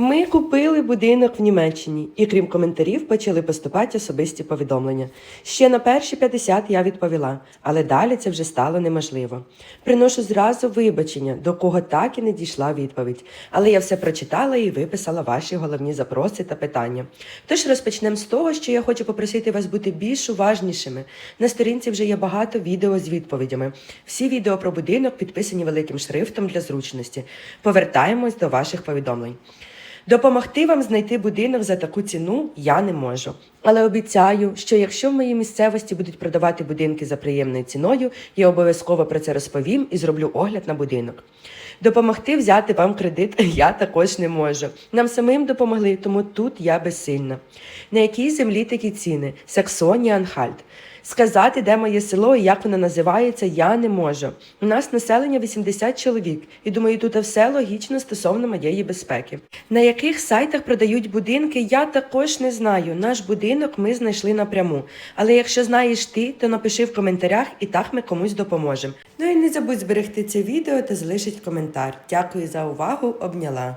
Ми купили будинок в Німеччині, і крім коментарів, почали поступати особисті повідомлення. Ще на перші 50 я відповіла, але далі це вже стало неможливо. Приношу зразу вибачення, до кого так і не дійшла відповідь. Але я все прочитала і виписала ваші головні запроси та питання. Тож розпочнемо з того, що я хочу попросити вас бути більш уважнішими. На сторінці вже є багато відео з відповідями. Всі відео про будинок підписані великим шрифтом для зручності. Повертаємось до ваших повідомлень. Допомогти вам знайти будинок за таку ціну я не можу. Але обіцяю, що якщо в моїй місцевості будуть продавати будинки за приємною ціною, я обов'язково про це розповім і зроблю огляд на будинок. Допомогти взяти вам кредит я також не можу. Нам самим допомогли, тому тут я безсильна. На якій землі такі ціни? Саксонія Анхальт. Сказати, де моє село і як воно називається, я не можу. У нас населення 80 чоловік, і думаю, тут все логічно стосовно моєї безпеки. На яких сайтах продають будинки, я також не знаю. Наш будинок ми знайшли напряму. Але якщо знаєш ти, то напиши в коментарях, і так ми комусь допоможемо. Ну і не забудь зберегти це відео та залишить коментар. Дякую за увагу, обняла.